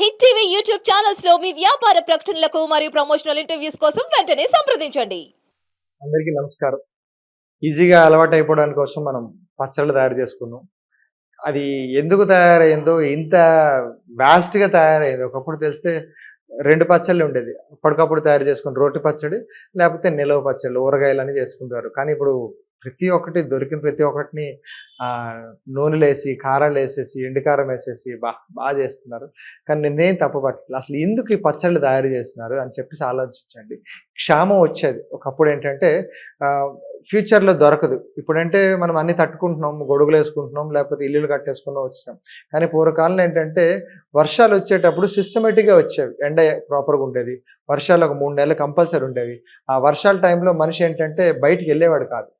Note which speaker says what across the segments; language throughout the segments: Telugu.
Speaker 1: హిట్ టీవీ యూట్యూబ్ ఛానల్స్లో మీ వ్యాపార ప్రకటనలకు మరియు ప్రమోషనల్ ఇంటర్వ్యూస్ కోసం వెంటనే సంప్రదించండి.
Speaker 2: అందరికీ నమస్కారం. ఈజీగా అలవాటు అయిపోవడానికి కోసం మనం పచ్చళ్ళు తయారు చేసుకున్నాం. అది ఎందుకు తయారైందో ఇంత వ్యాస్ట్గా తయారైంది ఒకప్పుడు తెలిస్తే రెండు పచ్చళ్ళు ఉండేది. అప్పటికప్పుడు తయారు చేసుకుని రోటి పచ్చడి లేకపోతే నిలవ పచ్చళ్ళు ఊరగాయలు అని చేసుకుంటారు. కానీ ఇప్పుడు ప్రతి ఒక్కటి దొరికిన ప్రతి ఒక్కటిని నూనెలు వేసి కారాలు వేసేసి ఎండుకారం వేసేసి బా బాగా చేస్తున్నారు. కానీ నేనేం తప్పబట్టలేదు అసలు ఎందుకు ఈ పచ్చళ్ళు తయారు చేస్తున్నారు అని చెప్పేసి ఆలోచించండి. క్షామం వచ్చేది. ఒకప్పుడు ఏంటంటే ఫ్యూచర్లో దొరకదు. ఇప్పుడంటే మనం అన్ని తట్టుకుంటున్నాం గొడుగులు వేసుకుంటున్నాం లేకపోతే ఇల్లులు కట్టేసుకున్నాం వచ్చేసాం. కానీ పూర్వకాలంలో ఏంటంటే వర్షాలు వచ్చేటప్పుడు సిస్టమేటిక్గా వచ్చేవి. ఎండ ప్రాపర్గా ఉండేది. వర్షాలు ఒక మూడు నెలలు కంపల్సరీ ఉండేవి. ఆ వర్షాల టైంలో మనిషి ఏంటంటే బయటికి వెళ్ళేవాడు కాదు.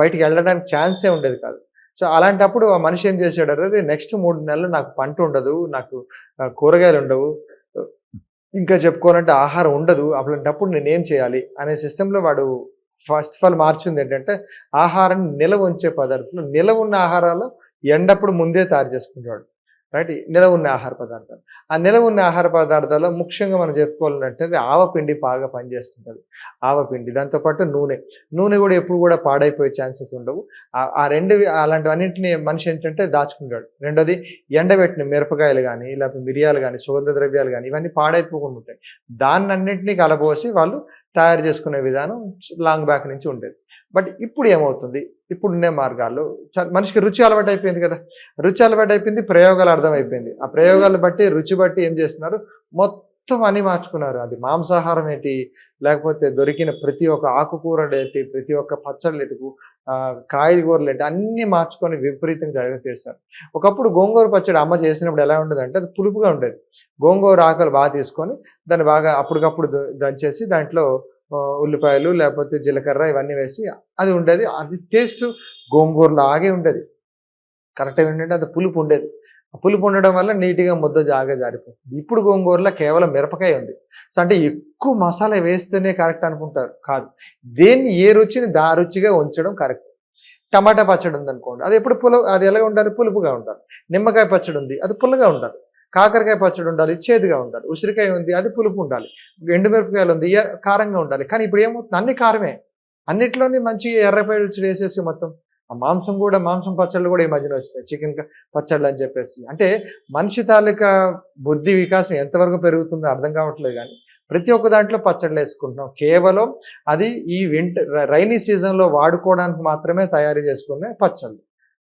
Speaker 2: బయటికి వెళ్ళడానికి ఛాన్సే ఉండేది కాదు. సో అలాంటప్పుడు ఆ మనిషి ఏం చేశాడు అంటే నెక్స్ట్ మూడు నెలలు నాకు పంట ఉండదు నాకు కూరగాయలు ఉండవు ఇంకా చెప్పుకోవాలంటే ఆహారం ఉండదు. అలాంటప్పుడు నేనేం చేయాలి అనే సిస్టంలో వాడు ఫస్ట్ ఆఫ్ ఆల్ మార్చింది ఏంటంటే ఆహారాన్ని నిలవ ఉంచే పదార్థాలు నిలవ ఉన్న ఆహారాలు ఎండప్పుడు ముందే తయారు చేసుకుంటాడు. రైట్? నిలవ ఉన్న ఆహార పదార్థాలు. ఆ నిలవ ఉన్న ఆహార పదార్థాల్లో ముఖ్యంగా మనం చెప్పుకోవాలంటే ఆవపిండి బాగా పనిచేస్తుంటుంది. ఆవపిండి దాంతోపాటు నూనె. నూనె కూడా ఎప్పుడు కూడా పాడైపోయే ఛాన్సెస్ ఉండవు. ఆ- ఆ రెండు అలాంటివన్నింటినీ మనిషి ఏంటంటే దాచుకుంటాడు. రెండోది ఎండబెట్టిన మిరపకాయలు కానీ లేకపోతే మిరియాలు కానీ సుగంధ ద్రవ్యాలు కానీ ఇవన్నీ పాడైపోకుండా ఉంటాయి. దాన్ని అన్నింటినీ కలబోసి వాళ్ళు తయారు చేసుకునే విధానం లాంగ్ బ్యాక్ నుంచి ఉండేది. బట్ ఇప్పుడు ఏమవుతుంది? ఇప్పుడున్నే మార్గాలు మనిషికి రుచి అలవాటు అయిపోయింది కదా. రుచి అలవాటు అయిపోయింది ప్రయోగాలు అర్థమైపోయింది. ఆ ప్రయోగాలు బట్టి రుచి బట్టి ఏం చేస్తున్నారు? మొత్తం అన్ని మార్చుకున్నారు. అది మాంసాహారం ఏంటి? లేకపోతే దొరికిన ప్రతి ఒక్క ఆకుకూరలు ఏంటి? ప్రతి ఒక్క పచ్చళ్ళు ఎటుకు కాయగూరలు ఏంటి? అన్ని మార్చుకొని విపరీతంగా జరగ చేశారు ఒకప్పుడు గోంగూర పచ్చడి అమ్మ చేసినప్పుడు ఎలా ఉండదు అంటే అది పులుపుగా ఉండేది. గోంగూర ఆకులు బాగా తీసుకొని దాన్ని బాగా అప్పటికప్పుడు దంచేసి దాంట్లో ఉల్లిపాయలు లేకపోతే జీలకర్ర ఇవన్నీ వేసి అది ఉండేది. అది టేస్ట్ గోంగూరలాగే ఉండేది. కరెక్ట్గా ఏంటంటే అది పులుపు ఉండేది. ఆ పులుపు ఉండడం వల్ల నీట్గా ముద్ద జాగా జారిపోతుంది. ఇప్పుడు గోంగూరలో కేవలం మిరపకాయ ఉంది. సో అంటే ఎక్కువ మసాలా వేస్తేనే కరెక్ట్ అనుకుంటారు. కాదు. దేన్ని ఏ రుచిని దా రుచిగా ఉంచడం కరెక్ట్ టమాటా పచ్చడి ఉందనుకోండి అది ఎప్పుడు పుల అది ఎలా ఉండాలి? పులుపుగా ఉండాలి. నిమ్మకాయ పచ్చడి ఉంది అది పుల్లగా ఉండాలి. కాకరకాయ పచ్చడి ఉండాలి చేదుగా ఉండాలి ఉసిరికాయ ఉంది అది పులుపు ఉండాలి ఎండుమిరపకాయలు ఉంది కారంగా ఉండాలి. కానీ ఇప్పుడు ఏమవుతుంది? అన్ని కారమే. అన్నిట్లోని మంచి ఎర్రపాయ రుచి వేసేసి మొత్తం ఆ మాంసం కూడా మాంసం పచ్చళ్ళు కూడా ఈ మధ్యన వస్తాయి చికెన్ పచ్చళ్ళు అని చెప్పేసి. అంటే మనిషి తాలూకా బుద్ధి వికాసం ఎంతవరకు పెరుగుతుందో అర్థం కావట్లేదు కానీ ప్రతి ఒక్క దాంట్లో పచ్చళ్ళు వేసుకుంటున్నాం. కేవలం అది ఈ వింటర్ రైనీ సీజన్లో వాడుకోవడానికి మాత్రమే తయారు చేసుకునే పచ్చళ్ళు.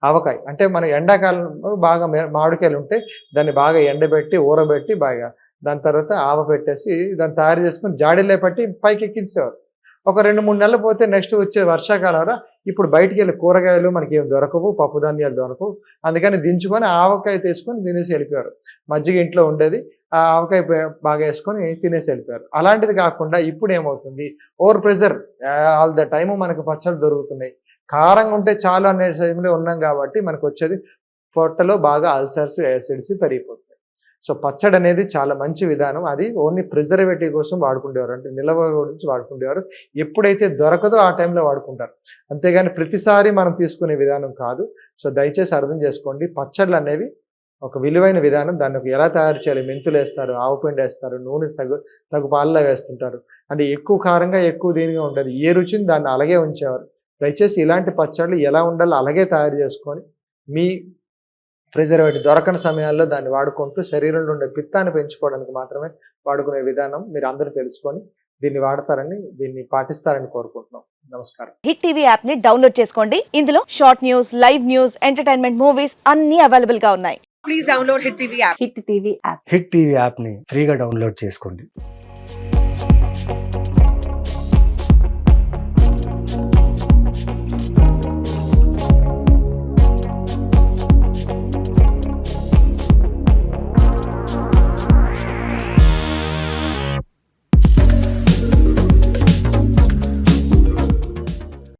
Speaker 2: ఆవకాయ. అంటే మన ఎండాకాలంలో బాగా మామిడికాయలు ఉంటే దాన్ని బాగా ఎండబెట్టి ఊరబెట్టి బాగా దాని తర్వాత ఆవ పెట్టేసి దాన్ని తయారు చేసుకుని జాడీలే పట్టి పైకి ఎక్కించేవారు. ఒక రెండు మూడు నెలలు పోతే నెక్స్ట్ వచ్చే వర్షాకాలంలో ఇప్పుడు బయటికి వెళ్ళి కూరగాయలు మనకి ఏం దొరకవు పప్పు ధాన్యాలు దొరకవు. అందుకని దించుకొని ఆవకాయ తీసుకొని తినేసి వెళ్ళిపోయారు. మజ్జిగ ఇంట్లో ఉండేది ఆ ఆవకాయ బాగా వేసుకొని తినేసి వెళ్ళిపోయారు. అలాంటిది కాకుండా ఇప్పుడు ఏమవుతుంది? Over pressure all the time మనకు పచ్చళ్ళు దొరుకుతున్నాయి. కారంగా ఉంటే చాలు అనే టైంలో ఉన్నాం కాబట్టి మనకు వచ్చేది పొట్టలో బాగా అల్సర్స్ యాసిడ్స్ పెరిగిపోతాయి సో పచ్చడి అనేది చాలా మంచి విధానం. అది ఓన్లీ ప్రిజర్వేటివ్ కోసం వాడుకుండేవారు. అంటే నిల్వ గురించి వాడుకుండేవారు. ఎప్పుడైతే దొరకదో ఆ టైంలో వాడుకుంటారు. అంతేగాని ప్రతిసారి మనం తీసుకునే విధానం కాదు. సో దయచేసి అర్థం చేసుకోండి. పచ్చళ్ళు అనేవి ఒక విలువైన విధానం. దాన్ని ఒక ఎలా తయారు చేయాలి? మెంతులు వేస్తారు ఆవుపిండి వేస్తారు నూనె తగు తగు పాలలో వేస్తుంటారు. అంటే ఎక్కువ కారంగా ఎక్కువ దీనిగా ఉంటుంది ఏ రుచిని దాన్ని అలాగే ఉంచేవారు. దయచేసి ఇలాంటి పచ్చళ్ళు ఎలా ఉండాలో అలాగే తయారు చేసుకొని మీ ప్రిజర్వేటివ్ దొరకని సమయాల్లో దాన్ని వాడుకుంటూ శరీరంలో ఉండే పిత్తాన్ని పెంచుకోవడానికి మాత్రమే వాడుకునే విధానం మీరు అందరూ తెలుసుకొని దీన్ని వాడతారని దీన్ని పాటిస్తారని కోరుకుంటున్నాం. నమస్కారం.
Speaker 3: హిట్ టీవీ యాప్ని డౌన్లోడ్ చేసుకోండి. ఇందులో short news live news entertainment movies అన్ని అవైలబుల్గా ఉన్నాయి.
Speaker 4: Please download Hit TV app.
Speaker 3: Hit TV app
Speaker 5: Hit TV యాప్ని ఫ్రీగా డౌన్లోడ్ చేసుకోండి.